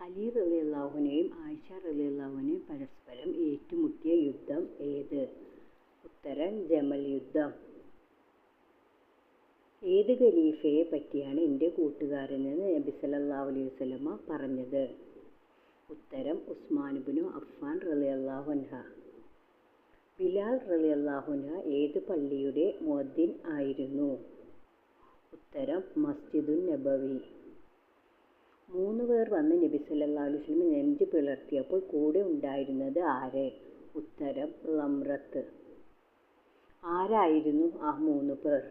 അലി റലിയുള്ളാഹുവിനെയും ആയിഷ റലിയുള്ളാഹുവിനെയും പരസ്പരം ഏറ്റുമുട്ടിയ യുദ്ധം ഏത്? ഉത്തരം ജമൽ യുദ്ധം. ഏത് ഖലീഫയെ പറ്റിയാണ് എന്റെ കൂട്ടുകാരനെന്ന് നബി സല്ലല്ലാഹു അലൈഹി വസല്ലമ പറഞ്ഞത്? ഉത്തരം ഉസ്മാനുബിനു അഫ്ഫാൻ റളിയല്ലാഹു അൻഹ. ബിലാൽ റളിയല്ലാഹു അൻഹ ഏത് പള്ളിയുടെ മുഅദ്ദിൻ ആയിരുന്നു? ഉത്തരം മസ്ജിദുൻ നബവി. മൂന്ന് പേർ വന്ന് നബി സല്ലല്ലാഹു അലൈഹി വസല്ലം നെഞ്ച് പിളർത്തിയപ്പോൾ കൂടെ ഉണ്ടായിരുന്നത് ആരെ? ഉത്തരം ലമ്രത്ത് ആരായിരുന്നു ആ മൂന്ന് പേർ?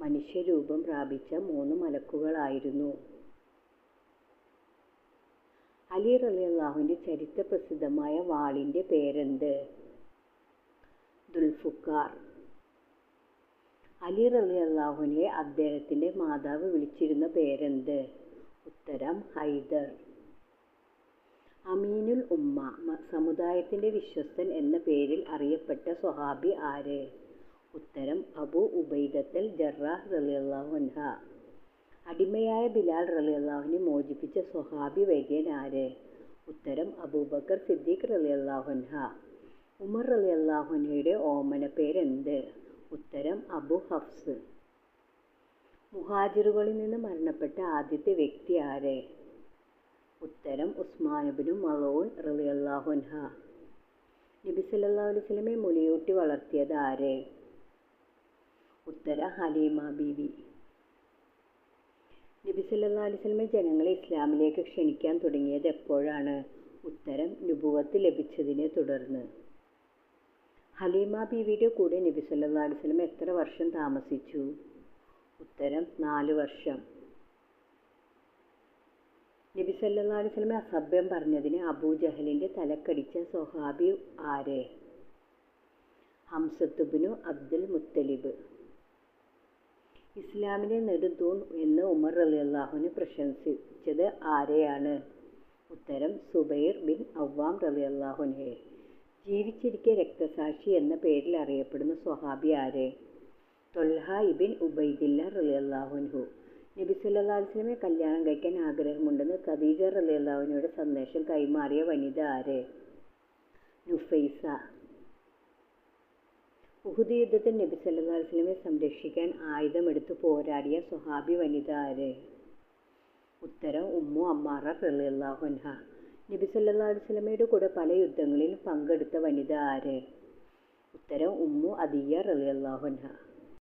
മനുഷ്യരൂപം പ്രാപിച്ച മൂന്ന് മലക്കുകളായിരുന്നു. അലി റളിയല്ലാഹുവിന്റെ ചരിത്ര പ്രസിദ്ധമായ വാളിന്റെ പേരെന്ത്? ദുൽഫുക്കാർ അലി റളിയല്ലാഹുവിനെ അദ്ദേഹത്തിന്റെ മാതാവ് വിളിച്ചിരുന്ന പേരെന്ത്? ഉത്തരം ഹൈദർ. അമീനുൽ ഉമ്മ സമുദായത്തിന്റെ വിശ്വസ്തൻ എന്ന പേരിൽ അറിയപ്പെട്ട സ്വഹാബി ആര്? ഉത്തരം അബു ഉബൈദത്തൽ ജറാഹ് റളിയല്ലാഹു അൻഹ. അടിമയായ ബിലാൽ റളിയല്ലാഹുവിനെ മോചിപ്പിച്ച സ്വഹാബി വൈദ്യൻ ആര്? ഉത്തരം അബൂബക്കർ സിദ്ദീഖ് റളിയല്ലാഹു അൻഹ. ഉമർ റളിയല്ലാഹു അൻഹയുടെ ഓമന പേരെന്ത് ഉത്തരം അബു ഹഫ്സ്. മുഹാജിറുകളിൽ നിന്ന് മരണപ്പെട്ട ആദ്യത്തെ വ്യക്തി ആരെ? ഉത്തരം ഉസ്മാനുബിനു മലൂൻ റളിയല്ലാഹു അൻഹ. നബി സല്ലാ അലൈഹി വസല്ലമയെ മുലയൂട്ടി വളർത്തിയത് ആര്? ഉത്തര ഹലീമ ബീവി. നബി സല്ലാ അലൈഹി വസല്ലമയെ ജനങ്ങളെ ഇസ്ലാമിലേക്ക് ക്ഷണിക്കാൻ തുടങ്ങിയത് എപ്പോഴാണ്? ഉത്തരം നുപുവത്ത് ലഭിച്ചതിനെ തുടർന്ന്. ഹലീമ ബീവിയുടെ കൂടെ നബി സല്ലാ അലൈഹി വസല്ലം എത്ര വർഷം താമസിച്ചു? ഉത്തരം നാല് വർഷം. നബി സല്ലാ അലൈഹി വസല്ലം അസഭ്യം പറഞ്ഞതിന് അബൂജഹലിന്റെ തലക്കടിച്ച സ്വഹാബി ആര്? ഹംസത്തുബിനു അബ്ദുൽ മുത്തലിബ്. ഇസ്ലാമിനെ നെടുതൂൺ എന്ന് ഉമർ റലിയല്ലാഹുവിന് പ്രശംസിച്ചത് ആരെയാണ്? ഉത്തരം സുബൈർ ബിൻ അവ്വാം റളിയല്ലാഹുനെ ജീവിച്ചിരിക്കെ രക്തസാക്ഷി എന്ന പേരിൽ അറിയപ്പെടുന്ന സ്വഹാബി ആര്? തൊൽഹ ഇബിൻ ഉബൈദില്ല റളിയല്ലാഹുൻഹു നബി വസല്ലമയെ കല്യാണം കഴിക്കാൻ ആഗ്രഹമുണ്ടെന്ന് ഖദീജ അള്ളാഹുവിനോട് സന്ദേശം കൈമാറിയ വനിത ആര്? നുഫൈസ. ഉഹുദ് യുദ്ധത്തിൽ നബി വസല്ലമയെ സംരക്ഷിക്കാൻ ആയുധമെടുത്ത് പോരാടിയ സുഹാബി വനിത ആര്? ഉത്തരം ഉമ്മു അമ്മാറ റളിയല്ലാഹു അൻഹ. നബി വസല്ലമയുടെ കൂടെ പല യുദ്ധങ്ങളിലും പങ്കെടുത്ത വനിത ആര്? ഉത്തരം ഉമ്മു അദിയ റളിയല്ലാഹു അൻഹ.